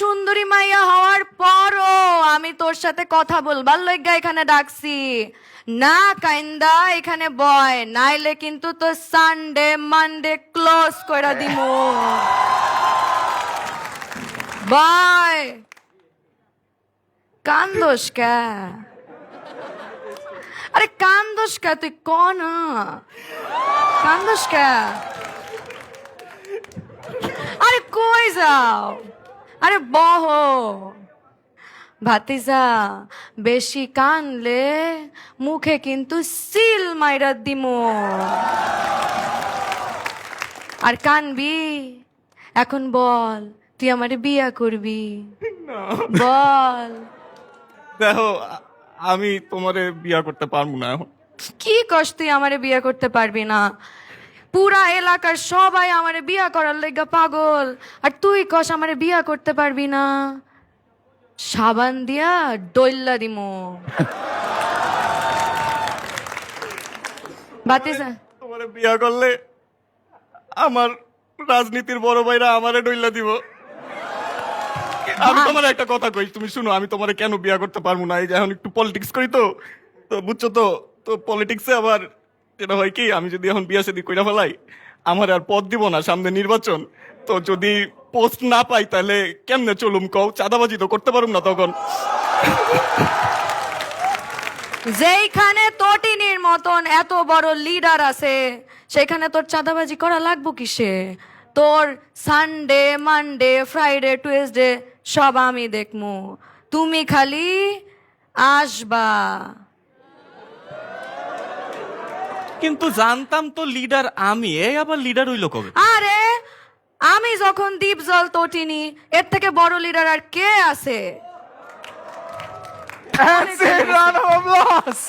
সুন্দরী মাইয়া হওয়ার পরও আমি তোর সাথে কথা বলবার লজ্ঞা এখানে ডাকছি। না, কাইন্দা, এখানে বয়। নাইলে কিন্তু তো সানডে মানডে ক্লোজ কইরা দিমু। বয়, কান্দোস আরে কান্দোস তুই ক না? কান্দোস কে? আরে কই যাও? আরে বহ। ভাতিজা বেশি কানলে মুখে কিন্তু সিল মাইরা দিমু। আর কানবি? এখন বল তুই আমারে বিয়া করবি? বল। দেখো আমি তোমারে বিয়া করতে পারব না এখন। কি কষ্ট তুই আমারে বিয়ে করতে পারবি না? পুরা এলাকার সবাই আমারে বিয়া করার লেগা পাগল। আর তুই কস আমারে বিয়া করতে পারবি না? সাবান দিয়া ডইল্লা দিমু। বাতিজা। তোমারে বিয়া করলে আমার রাজনীতির বড় ভাইরা আমারে ডইলা দিব। আমি তোমার একটা কথা কই তুমি শুনো আমি তোমারে কেন বিয়া করতে পারব না? এই যে এখন একটু পলিটিক্স করি তো তো বুঝছ তো? তো পলিটিক্সে আবার যেটা হয় কি, আমি যদি এখন বিয়া শাদী কইরা ফেলাই, আমার আর পদ দিব না সামনে নির্বাচন। তো যদি পোস্ট না পাই তাহলে কেমনে চলুম কও? চাঁদাবাজি তো করতে পারুম না তখন। যেইখানে তটিনীর মতন এত বড় লিডার আছে, সেখানে তোর চাঁদাবাজি করা লাগবো কিসে? তোর সানডে মানডে ফ্রাইডে টুয়েসডে সব আমি দেখমু। তুমি খালি আসবা। কিন্তু জানতাম তো লিডার আমি এই আবার লিডার হইল কবে আরে আমি যখন দ্বীপ জল তটিনি এর থেকে বড় লিডার আর কে আছে That's it, round of applause.